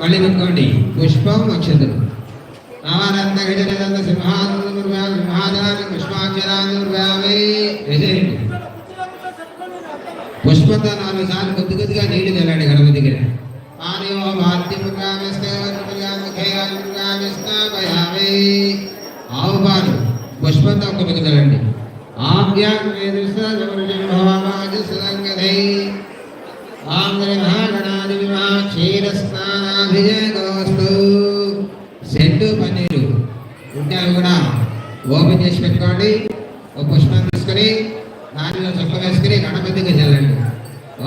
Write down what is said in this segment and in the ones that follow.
మళ్ళీ పెట్టుకోండి పుష్పం అక్షతలు నవరత్న గజరత్న సింహాదాన్ని పుష్పాక్షరాన్ని వేసేయండి పుష్పంతో నాలుగు సార్లు కొద్ది కొద్దిగా నీళ్ళు చల్లండి గణపతి దగ్గర. ఆవు పాలు. పుష్పంతో ఒక మీకు ఆంధ్ర క్షీరస్నానాభిజయోస్తు సెంటు పన్నీరు. ఉంటే అవి కూడా ఓపెన్ చేసి పెట్టుకోండి. ఒక పుష్పం తీసుకొని దానిలో చొక్క వేసుకుని గణపతికి చెల్లండి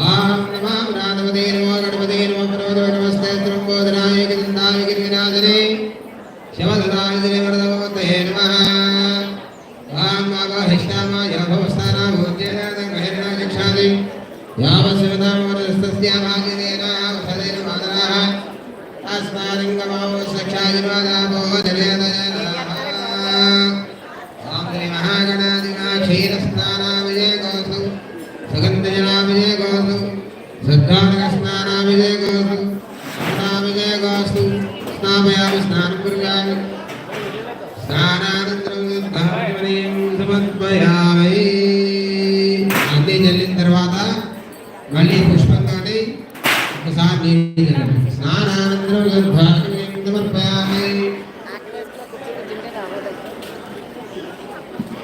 ఓం నమో రాధవదే నమో. గణపతే నమో పర్వతో నమస్తే త్రంబోధనాయ గిరిందాయ గిరినాథనే శివధనాయ ఓం భవస్థానా తస్మాదింగమో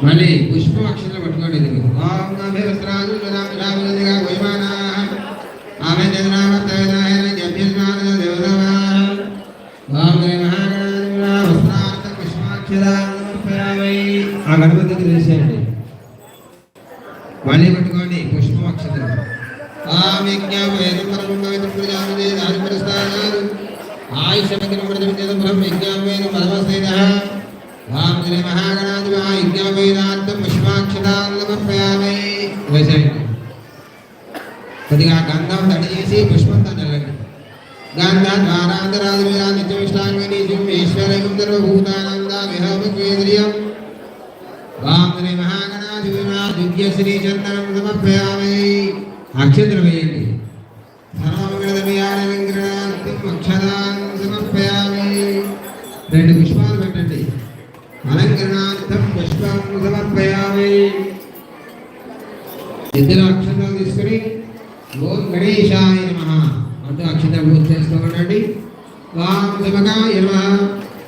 మళ్ళీ పుష్ప అక్షరాలు పట్టుకోండి ఇది ఓం శ్రీ మహాగణాధిపా దివ్య శ్రీ చందనం సమర్పయామి అక్షత్ర వేయండి అక్షరాన్ సమర్పయామి రెండు పుష్పాలు పెట్టండి. అలంకరణార్థం పుష్పం సమర్పయామి ఇద్దరు అక్షరాలు తీసుకుని ఓం గణేశాయ నమ. అంటూ అక్షత పూజ చేస్తూ ఉండండి వాం శివకాయ నమ.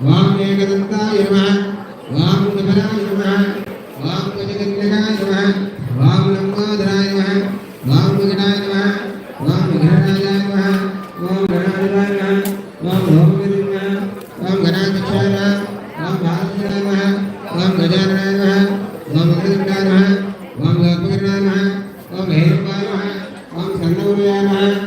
వాం ఏకదంతాయ నమ. వాం విఘటనాయ నమ వాం లోకపతినాయ నమ ఓం హేరంబాయ నమ ఓం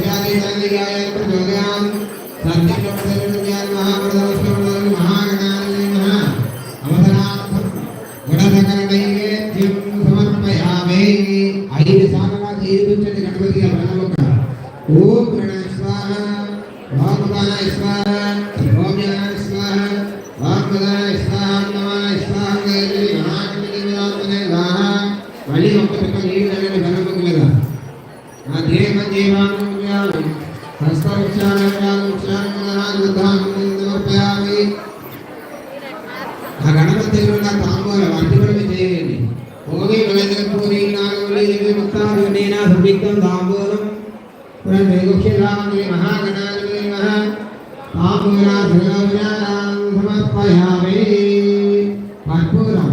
ബഹുമാനിയായ त्रैगुख्यनाम्नि महागणानि नमः आमूलाधनोजानां సమర్పయామి కర్పూరం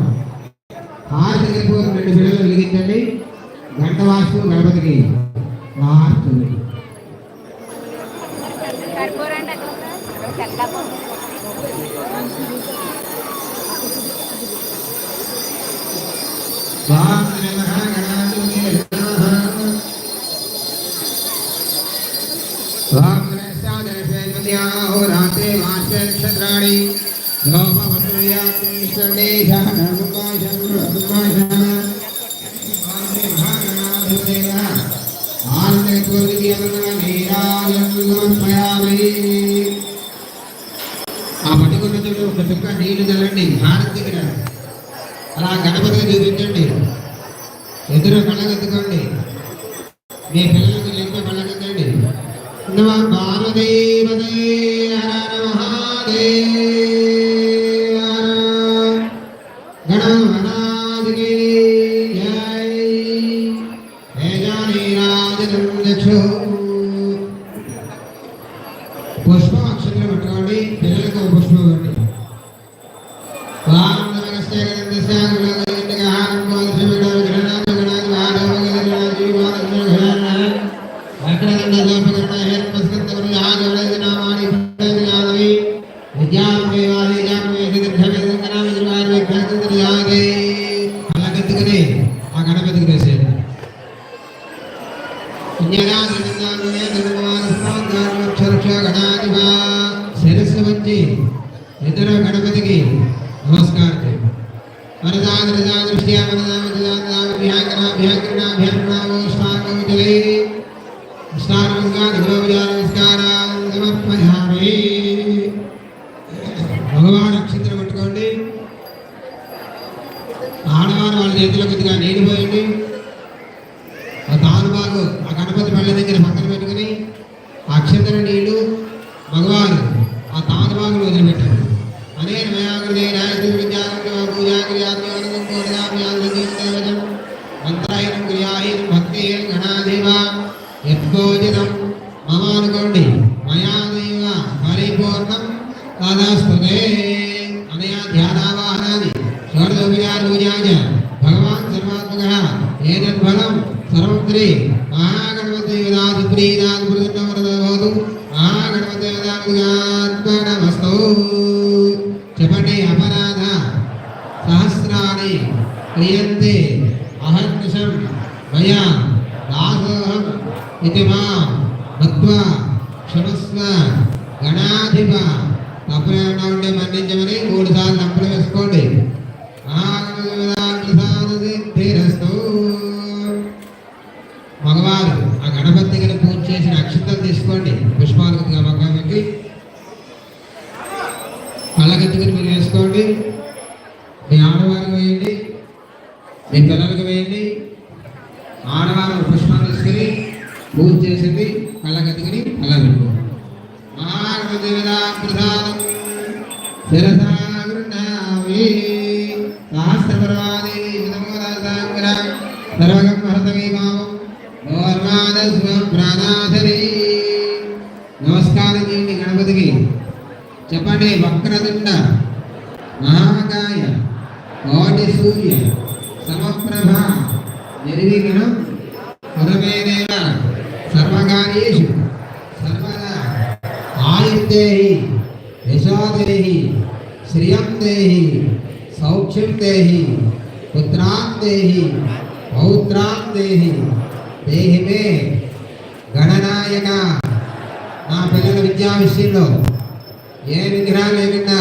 రెండు బిడలు వెలిగించండి. గంట వాస్తు గణపతికి సమర్పయామి ఆ పట్టుకున్నతుడు ఒక చుక్క నీళ్ళు చల్లండి హారతి దగ్గర అలా గణపతిగా చూపించండి ఎదురు కళ్ళగద్దుకోండి మీ పిల్లలకు చెప్పే కళ్ళగద్దండి భారదేవదే Yeah. Sarvina الله సమప్రభ నిర్విఘ్న పరమేదేవ సర్వకార్యేషు సర్వదా ఆయుర్దేహి యశోదేహి శ్రియం దేహి సౌఖ్యం దేహి పుత్రాం దేహి పౌత్రాం దేహి దేహి మే గణనాయక. నా పిల్లల విద్యా విషయంలో ఏ విగ్రహాలు లేకుండా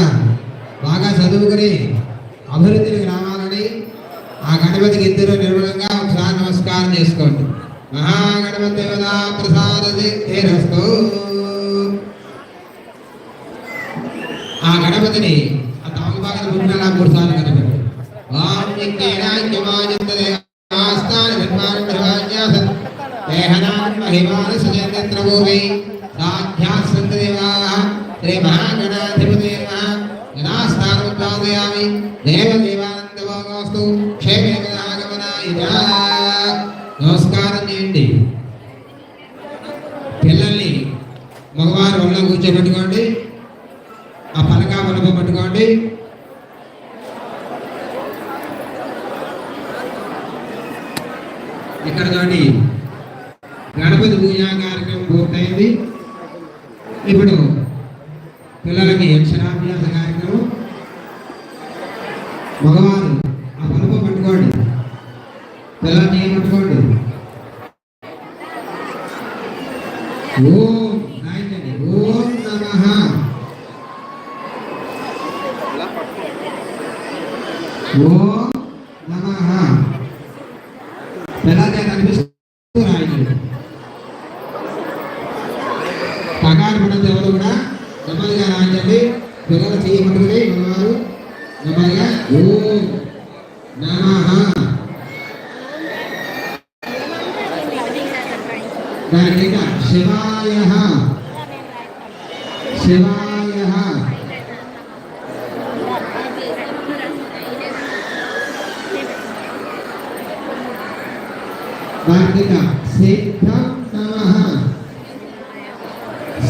బాగా చదువుకుని అభివృద్ధికి రావాలి ఆ గణపతికి ఇద్దరు నిర్మలంగా ఒకసారి నమస్కారం చేసుకోండి. మహాగణపతి దేవత ఆ గణపతిని ఆ తాంబాగల గుండెలా మూడు సార్లు కనపెట్టి దేవ ఓం ఓం నమ. ఓం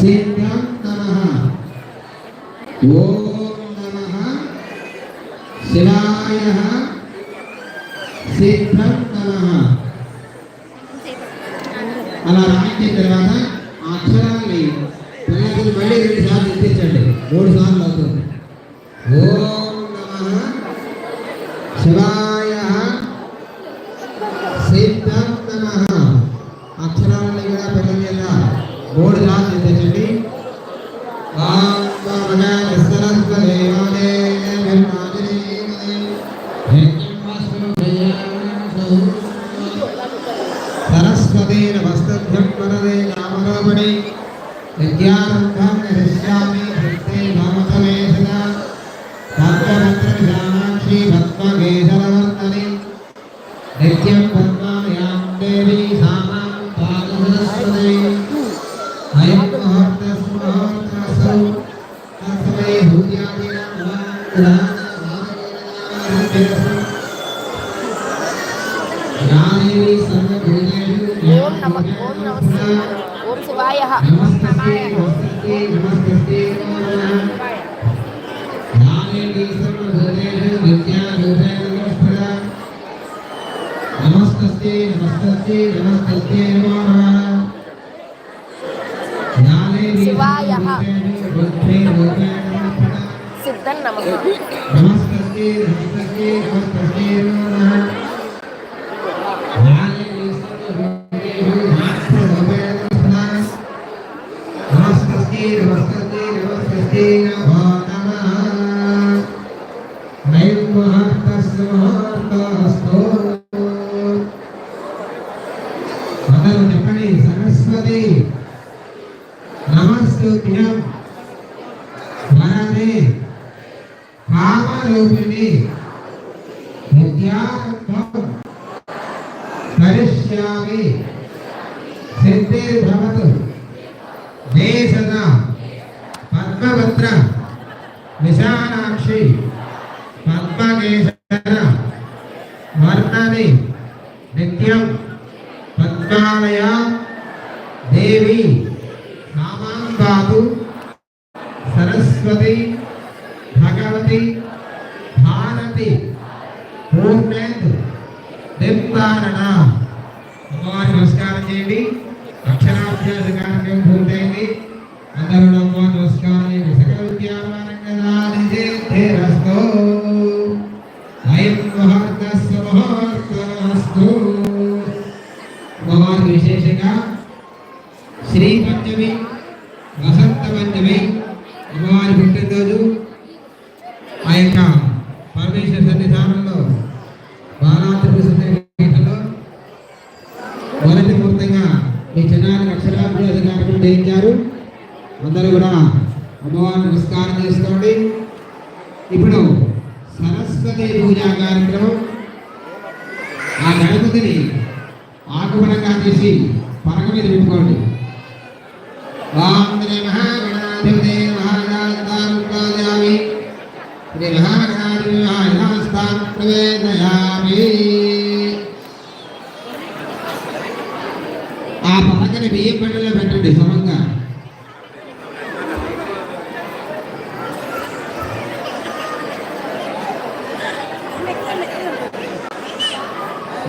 శ్రీభ్యాం నమ. ఓం నమ. Señor, de శుద్ధాన్ని నమ్మకం. Sí. Pagpag is స్థానంలో బాణాత్రిపీఠలో మొదటి పూర్తంగా ఈ చిన్నాన్ని అక్షరాభ్యాస కార్యక్రమం చేయించారు. అందరూ కూడా అమ్మవారిని నమస్కారం చేసుకోండి.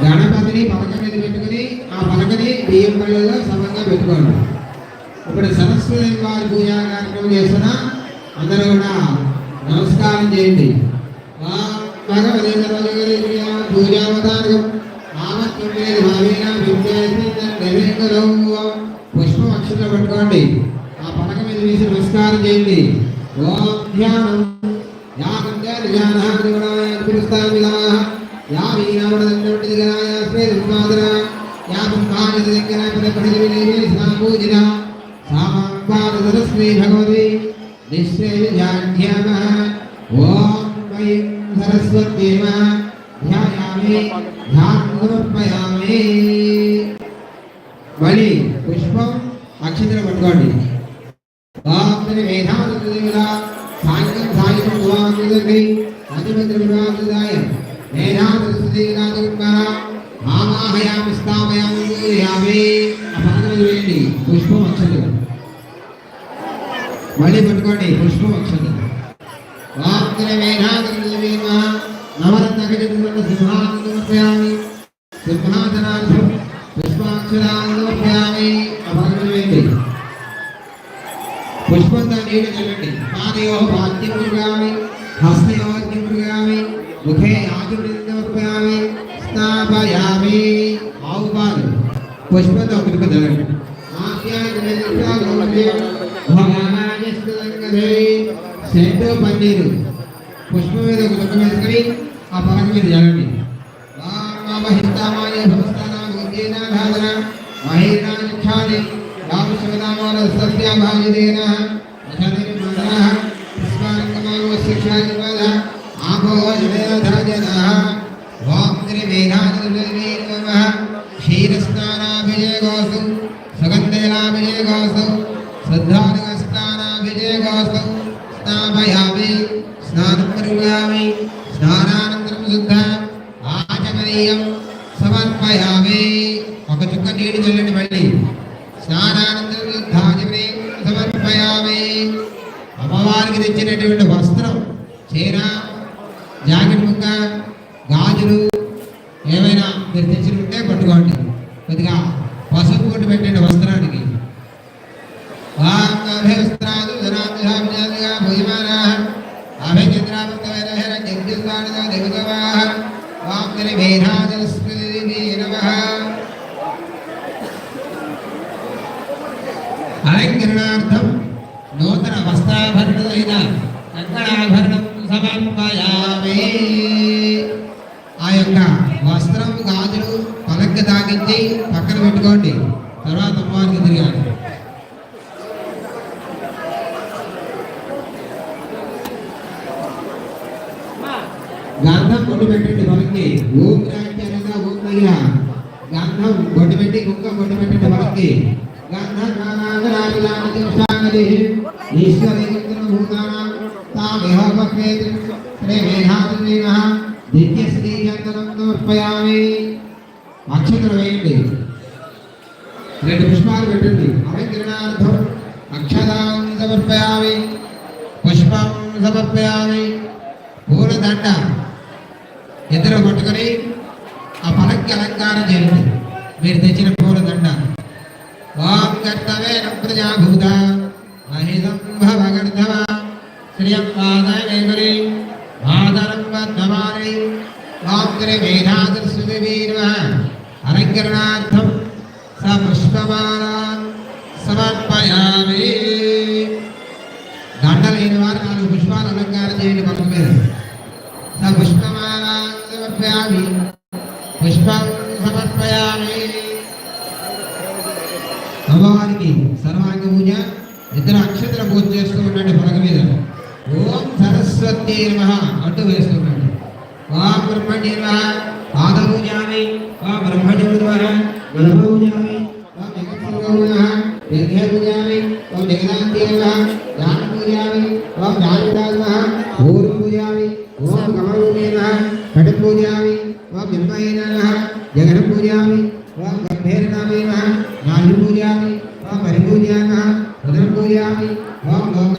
గణపతిని పలక మీద పెట్టుకుని ఆ పలకని బియ్యం పళ్ళలో సమంగా పెట్టుకోండి ఇప్పుడు సరస్వతి వారి పూజా కార్యక్రమం చేస్తున్నా అందరూ కూడా నమస్కారం చేయండి. ఓం పుష్పం అక్షరం పెట్టుకోండి. ఆ పలక మీద వేసి నమస్కారం చేయండి. ఓం ధ్యానం. ధ్యానం ధ్యానాన్ని పిలుస్తాను యా వీరావడండి గణాయ స్వేదమాదర యా బ్రహ్మాది దగ్గర పదపడి వినేవి సామూజిన సామాపాదరశ్రీ భగవతి నిశ్చయాధ్యామ ఓం వయం సరస్వతీమ ధ్యాయామి ధ్యానం సమర్పయామి మళ్ళీ పుష్పం అక్షతలు పట్టుకోండి వాక్ని వేదాంతదేవత సాంఖ్యం సాంఖ్యం వాక్యదై అధిపత్ర వివాదాయ వేదాంతదేవతాయ ఆవాహయామి స్థాపయామి పూజయామి ఆ వేయండి పుష్పం అక్షతలు మళ్ళీ పట్టుకోండి పుష్పం అక్షతలు వాక్ని వేదాంతదేవ నవరత్న గజముల సింహాసనమర్పయామి సింహాసనార్థం పుష్పాక్షరాన్ని వేయండి పుష్పంతో నీళ్ళు చల్లండి పాదయో భాగ్యమృగామి హస్తయో అగ్నిమృగామి ముఖే ఆదిమృగామి స్నాపయామి ఆవు పాలు పుష్పంతో కృప సెంటు పన్నీరు పుష్పం మీద ఒక దుఃఖం వేసుకొని ఆ పలక మీద చల్లండి వామహితామాయ భవస్థానాం ఉద్యేనాధాదన జనధాజన ఓం త్రివేదాజనమే నమః క్షీరస్నానాభిజయగోసు సుగంధేలాభిజయగోసు శ్రద్ధానుగస్నానాభిజయగోసు స్నాపయామి స్నానం కరుయామి స్నానానంతరం శుద్ధ ఆచమనీయం సమర్పయామి. ఒక చుక్క నీళ్ళు చల్లండి మళ్ళీ. స్నానానంతరం సమర్పయామి. అమ్మవారికి తెచ్చినటువంటి వస్త్రం చీర గంధం కొట్టు పెట్టండి పలకి ఓం రాజ్యానంద ఓం మహిళ గంధం కొట్టు పెట్టి కుక్క కొట్టు పెట్టండి పలకి గంధం భూతానాం తామిహ పక్వే శ్రీ మేధాదేవ దివ్య శ్రీ చందనం సమర్పయామి అక్షతలు వేయండి రెండు పుష్పాలు పెట్టండి అలంకరణార్థం అక్షతాం సమర్పయామి పుష్పం సమర్పయామి పూలదండ ఇద్దరు పట్టుకొని ఆ పలక్కి అలంకారం చేయండి మీరు తెచ్చిన పూలదండ ఓం కర్తవే ప్రజాభూత మహితం భవగర్ధవ శ్రియం పాదవేగరి ఆదరం వద్దమాని వాగ్రే వేదాదర్శుతి వీర్వ అలంకరణార్థం సరస్వతి నమ అంటూ వేస్తున్నాడు వా బ్రహ్మణ్య నమ పాద పూజామి ఓం నమ గణ పూజామి ఓం నమ విఘ్న పూజామి ఓం జగదాంతి నమ జ్ఞాన పూజామి ఓం జ్ఞానదాయ నమ పూర్వ పూజామి ఓం కమలూమే నమ కట పూజామి నమ పూజామి గంభీర నామే నమ పూజామి పూజామి ఓం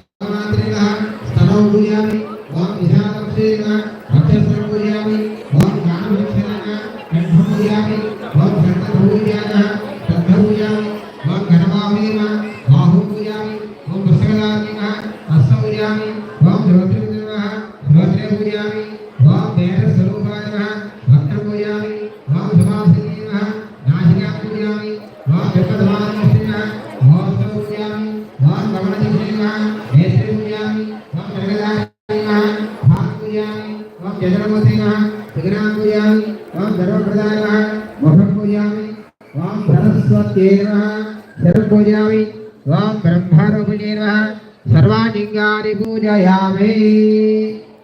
జగన్మతే నమ శిఖరాం పూజామి ఓం సర్వప్రదాయ నమ ముఖం పూజామి ఓం సరస్వత్యై నమ శరం పూజామి ఓం బ్రహ్మరూపిణే నమ సర్వాలింగాని పూజయామి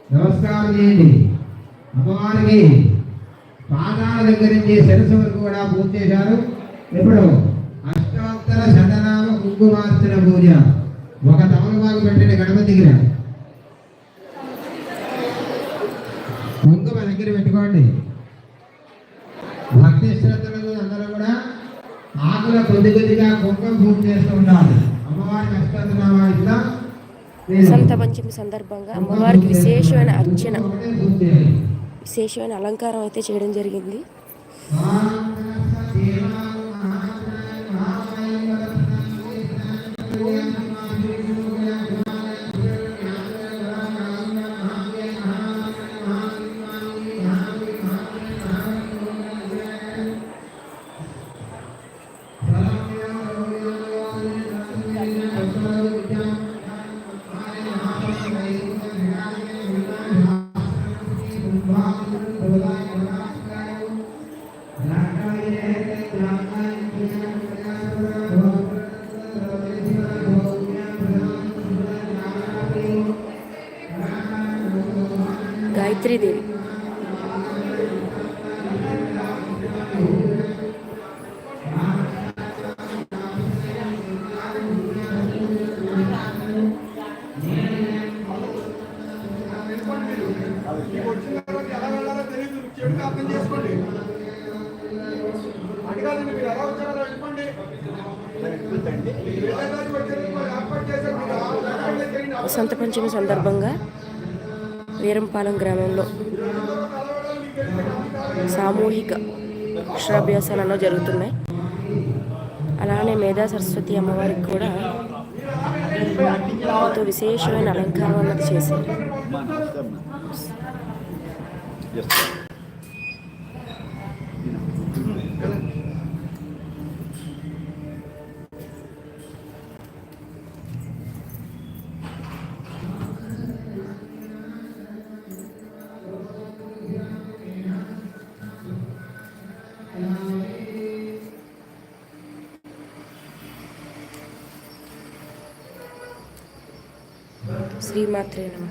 నమస్కారం చేయండి అమ్మవారికి పాదాల దగ్గర నుంచి శిరస్సు వరకు కూడా పూజ చేశారు ఇప్పుడు అష్టోత్తర శతనామ కుంకుమార్చన పూజ ఒక తమలపాకు పెట్టండి గణపతి దగ్గర కుంకుమ దగ్గర పెట్టుకోండి. భక్తి శ్రద్ధలతో అందరూ కూడా ఆకుల కొద్ది కొద్దిగా కుంకుమ పూజ చేస్తూ ఉండాలి. అమ్మవారికి అష్టోత్తరనామ ఇట్లా వసంత పంచమి సందర్భంగా అమ్మవారికి విశేషమైన అర్చన. విశేషమైన అలంకారం అయితే చేయడం జరిగింది. వసంత పంచమి సందర్భంగా వీరంపాలెం గ్రామంలో సామూహిక అక్షరాభ్యాసాలలో జరుగుతున్నాయి. అలానే మేధా సరస్వతి అమ్మవారికి కూడా ఎంతో విశేషమైన అలంకారం అన్నది చేశారు. శ్రీమాత్రే నమ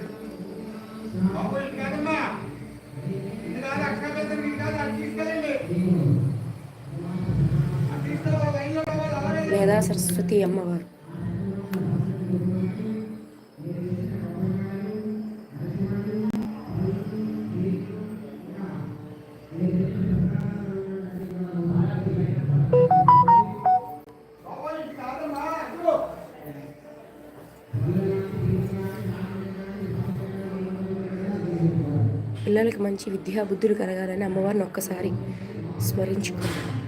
మేధా సరస్వతి అమ్మవారు. పిల్లలకి మంచి విద్యా బుద్ధులు కలగాలని అమ్మవారిని ఒక్కసారి స్మరించుకోవాలి